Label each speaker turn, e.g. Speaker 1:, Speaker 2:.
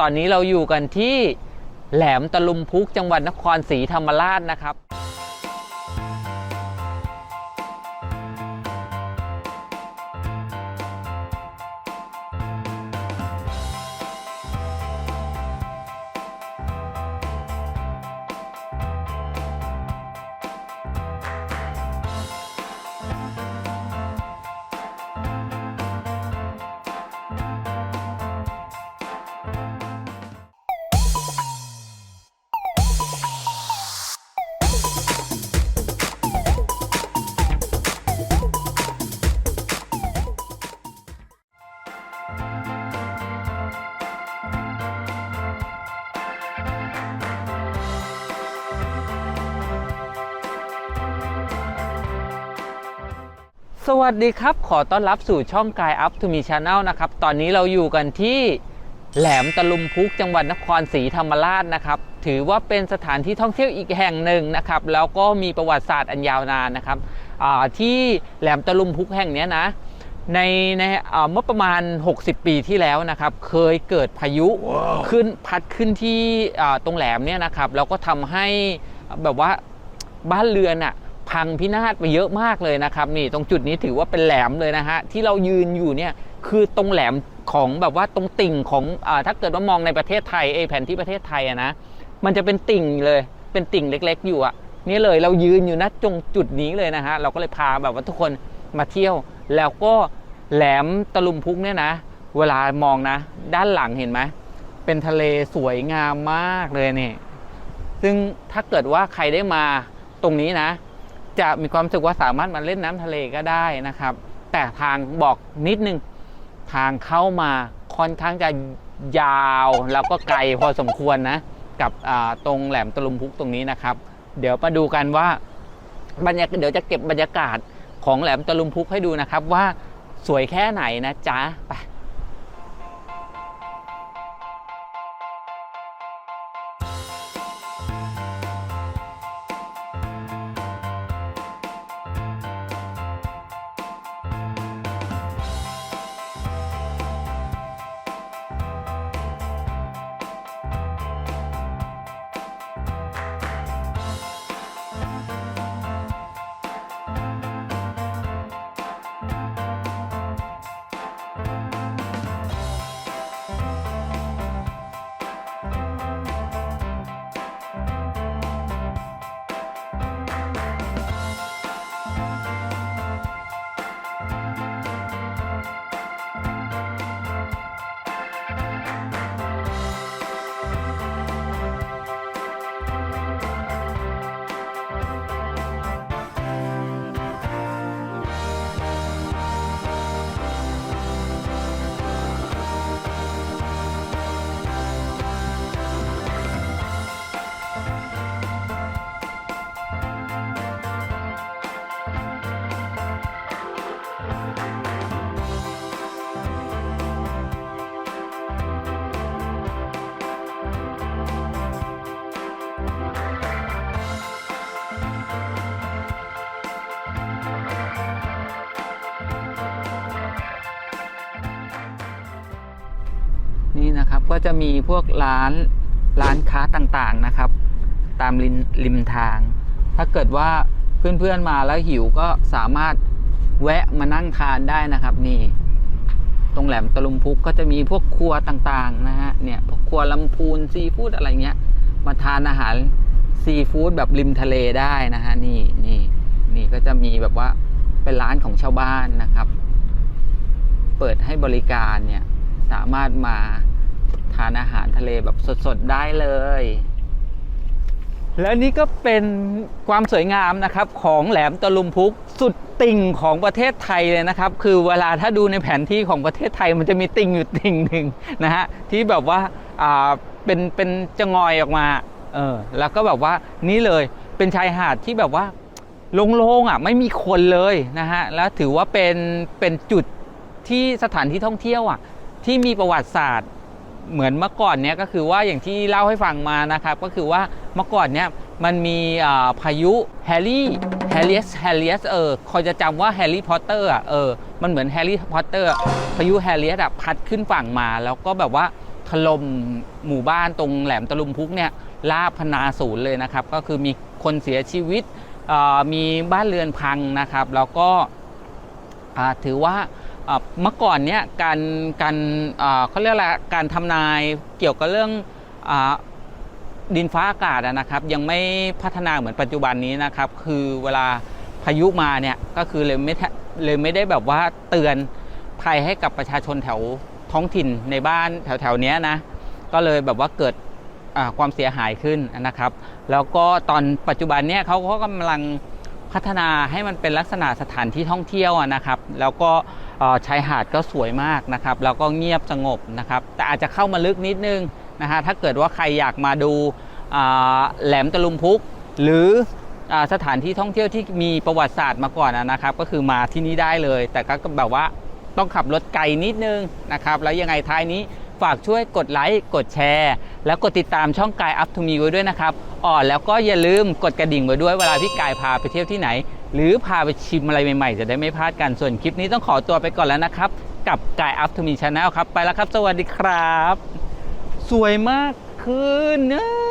Speaker 1: ตอนนี้เราอยู่กันที่แหลมตะลุมพุกจังหวัดนครศรีธรรมราชนะครับ สวัสดีครับ ขอต้อนรับสู่ช่องกายอัพทูมีชาแนลนะครับ ตอนนี้เราอยู่กันที่แหลมตะลุมพุกจังหวัดนครศรีธรรมราชนะครับ ถือว่าเป็นสถานที่ท่องเที่ยวอีกแห่งหนึ่งนะครับ แล้วก็มีประวัติศาสตร์อันยาวนานนะครับอ่าที่แหลมตะลุมพุกแห่งเนี้ยนะ ในในอ่าเมื่อประมาณ 60 ปีที่แล้วนะครับ เคยเกิดพายุขึ้นพัดขึ้นที่อ่าตรงแหลมเนี่ยนะครับ แล้วก็ทำให้แบบว่าบ้านเรือนอะ พังพินาศไปเยอะมากเลยนะครับนี่ตรงจุดนี้ถือว่าเป็นแหลมเลยนะฮะที่เรายืนอยู่เนี่ยคือตรงแหลมของแบบว่าตรงติ่งของอถ้าเกิดว่ามองในประเทศไทยเอแผนที่ประเทศไทยอะนะมันจะเป็นติ่งเลยเป็นติ่งเล็ก ๆ อยู่อะนี่เลยเรายืนอยู่ณตรงจุดนี้เลยนะฮะเราก็เลยพาแบบว่าทุกคนมาเที่ยว แล้วก็แหลมตะลุมพุกเนี่ยนะ เวลามองนะ ด้านหลังเห็นไหมเป็นทะเลสวยงามมากเลยนี่ซึ่งถ้าเกิดว่าใครได้มาตรงนี้นะ จะมีความรู้สึกว่าสามารถมาเล่นน้ำทะเลก็ได้นะครับ แต่ทางบอกนิดนึงทางเข้ามาค่อนข้างจะยาวแล้วก็ไกลพอสมควรนะ กับตรงแหลมตะลุมพุกตรงนี้นะครับ เดี๋ยวมาดูกันว่าบรรยากาศเดี๋ยวจะเก็บบรรยากาศของแหลมตะลุมพุกให้ดูนะครับว่าสวยแค่ไหนนะจ๊ะไป ก็จะมีพวกร้านร้านค้าต่างๆนะครับ ตามริมริมทาง ถ้าเกิดว่าเพื่อนๆมาแล้วหิวก็สามารถแวะมานั่งทานได้นะครับนี่ตรงแหลมตะลุมพุกก็จะมีพวกครัวต่างๆนะฮะเนี่ยพวกครัวลำพูนซีฟู้ดอะไรเงี้ย มาทานอาหารซีฟู้ดแบบริมทะเลได้นะฮะนี่นี่นี่ก็จะมีแบบว่าเป็นร้านของชาวบ้านนะครับ เปิดให้บริการเนี่ยสามารถมาานอาหารทะเลแบบสดๆได้เลย และนี่ก็เป็นความสวยงามนะครับของแหลมตะลุมพุกสุดติ่งของประเทศไทยเลยนะครับ คือเวลาถ้าดูในแผนที่ของประเทศไทยมันจะมีติ่งอยู่ติ่งหนึ่งนะฮะที่แบบว่าอ่าเป็นเป็นจะงอยออกมาเออแล้วก็แบบว่านี่เลยเป็นชายหาดที่แบบว่าโล่งๆอะไม่มีคนเลยนะฮะแล้วถือว่าเป็นเป็นจุดที่สถานที่ท่องเที่ยวอะที่มีประวัติศาสตร์ เหมือนเมื่อก่อนเนี้ยก็คือว่าอย่างที่เล่าให้ฟังมานะครับ ก็คือว่าเมื่อก่อนเนี้ยมันมีพายุแฮร์รี่แฮร์รีสแฮร์รีสเออคอยจะจำว่าแฮร์รี่พอตเตอร์อะเออมันเหมือนแฮร์รี่พอตเตอร์พายุแฮร์รีสอะพัดขึ้นฝั่งมา แล้วก็แบบว่าถล่มหมู่บ้านตรงแหลมตะลุมพุกเนี่ยลาพนาศูนย์เลยนะครับ ก็คือมีคนเสียชีวิตออมีบ้านเรือนพังนะครับ แล้วก็ถือว่า เมื่อก่อนเนี่ยการการเขาเรียกอะไรการทำนายเกี่ยวกับเรื่องอดินฟ้าอากาศนะครับยังไม่พัฒนาเหมือนปัจจุบันนี้นะครับ คือเวลาพายุมาเนี่ยก็คือเลยไม่เลยไม่ได้แบบว่าเตือนภัยให้กับประชาชนแถวท้องถิ่นในบ้านแถวแถวๆนี้นะก็เลยแบบว่าเกิดความเสียหายขึ้นนะครับ แล้วก็ตอนปัจจุบันเนี่ยเขาก็กำลังพัฒนาให้มันเป็นลักษณะสถานที่ท่องเที่ยวนะครับ แล้วก็ ชายหาดก็สวยมากนะครับ แล้วก็เงียบสงบนะครับ แต่อาจจะเข้ามาลึกนิดนึงนะฮะถ้าเกิดว่าใครอยากมาดูแหลมตะลุมพุก หรืออสถานที่ท่องเที่ยวที่มีประวัติศาสตร์มาก่อนนะครับ ก็คือมาที่นี่ได้เลย แต่ก็แบบว่าต้องขับรถไกลนิดนึงนะครับ แล้วยังไงท้ายนี้ฝากช่วยกดไลค์กดแชร์ แล้วกดติดตามช่องกายอัพทูมีไว้ด้วยนะครับ อ๋อแล้วก็อย่าลืมกดกระดิ่งไว้ด้วยเวลาพี่กายพาไปเที่ยวที่ไหน หรือพาไปชิมอะไรใหม่ๆ จะได้ไม่พลาดกันส่วนคลิปนี้ต้องขอตัวไปก่อนแล้วนะครับ กับกายอัพทูมีชาแนลครับ ไปแล้วครับ สวัสดีครับ สวยมากคืนเนอะ